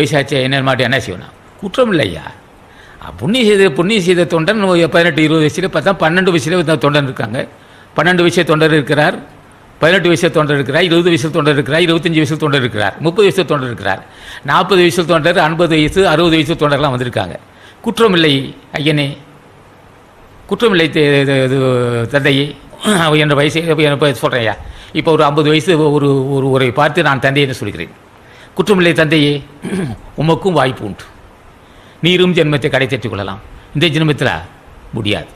வயசாச்சு என்ன மாட்டேன் என்ன செய்யணும் குற்றம் இல்லையா புண்ணிய செய்த புண்ணிய செய்த தொண்டன் பதினெட்டு இருபது வயசில் பார்த்தா பன்னெண்டு வயசில் தொண்டன் இருக்காங்க. பன்னெண்டு வயசு தொண்டர் இருக்கிறார் பதினெட்டு வயசு தொண்டர் இருக்கிறார் இருபது வயசு தொண்டர் இருக்கிறார் இருபத்தஞ்சி வயசு தொண்டர் இருக்கிறார் முப்பது வயசு தொண்டர் இருக்கிறார். நாற்பது வயசு தொண்டர் ஐம்பது வயசு அறுபது வயசு தொண்டர்லாம் வந்திருக்காங்க. குற்றம் இல்லை ஐயனே. குற்றமில்லை இல்லை இது- தந்தையே. என்ற வயசு சொல்கிறேன் ஐயா இப்போ ஒரு ஐம்பது வயசு ஒரு ஒரு உரை பார்த்து நான் தந்தை என்று சொல்கிறேன். குற்றமில்லை தந்தையே. உமக்கும் வாய்ப்பு உண்டு. நீரும் ஜென்மத்தை கடை கொள்ளலாம். இந்த ஜென்மத்தில் முடியாது.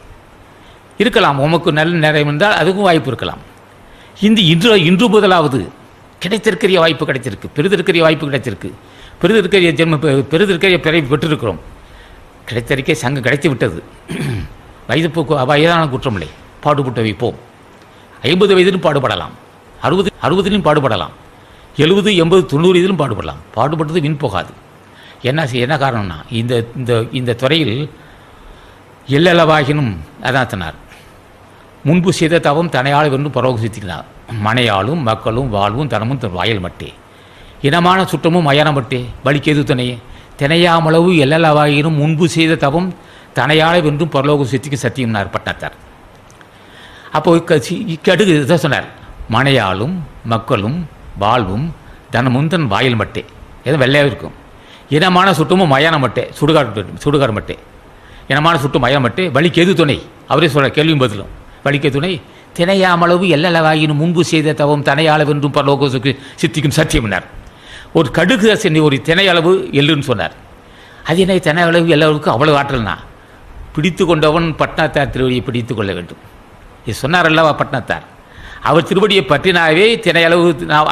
இருக்கலாம் உமக்கு நல்ல நேரம் இருந்தால் அதுக்கும் வாய்ப்பு இருக்கலாம். இந்த இன்று இன்று முதலாவது கிடைத்திருக்கிற வாய்ப்பு கிடைத்திருக்கு. பெரிதிருக்கிற வாய்ப்பு கிடைச்சிருக்கு பெரிதிருக்கிற ஜென்ம பெரிதிருக்கிற பிறவி பெற்றிருக்கிறோம். கிடைத்தறிக்கை சங்கம் கிடைத்து விட்டது. வயது போக்கு வயதான குற்றமில்லை. பாடுபட்டு வைப்போம் ஐம்பது வயதிலும் பாடுபடலாம். அறுபது அறுபதிலும் பாடுபடலாம். எழுபது எண்பது தொண்ணூறு இதிலும் பாடுபடலாம். பாடுபட்டது வின் போகாது. என்ன என்ன காரணம்னா இந்த இந்த இந்த துறையில் எல்லளவாகினும் அதான் சொன்னார் முன்பு செய்த தவம் தனையாள் வென்று பரவ சித்திக்கிறார் மனையாளும் மக்களும் வாழ்வும் தனமும் தன் வாயல் மட்டே. இனமான சுற்றமும் மயான மட்டே. வலிக்கேது துணையே தினையாமளவு எல்லளவாயினும் முன்பு செய்த தவம் தனையாளை வென்றும் பரலோக சித்திக்கு சத்தியம்னார் பட்டத்தார். அப்போ க- சி- இக்கடுகு இதை சொன்னார். மனையாளும் மக்களும் வாழ்வும் தனமும் தன் வாயில் மட்டே. எதுவும் வெள்ளையாக இருக்கும். இனமான சுட்டமும் மயான மட்டே சுடுகாடு சுடுகாடு மட்டே. இனமான சுட்டும் மயம் மட்டே வலிக்கு எது துணை. அவரே சொல்கிற கேள்வியும் பதிலும். வலிக்க துணை. திணையாமளவு எல்லளவாயினும் முன்பு செய்த தவம் தனையாளவென்றும் பரலோகத்துக்கு சித்திக்கும் சத்தியம்னார் ஒரு கடுகு அசனி ஒரு திணையளவு எள்ளுன்னு சொன்னார். அது என்ன திணையளவு எல்லாருக்கும் அவ்வளவு ஆற்றல்னா? பிடித்து கொண்டவன் பட்னாத்தார் திருவடியை பிடித்து கொள்ள வேண்டும். இது சொன்னார் அல்லவா பட்னாத்தார் அவர் திருவடியை பற்றினாவே தினையளவு நான்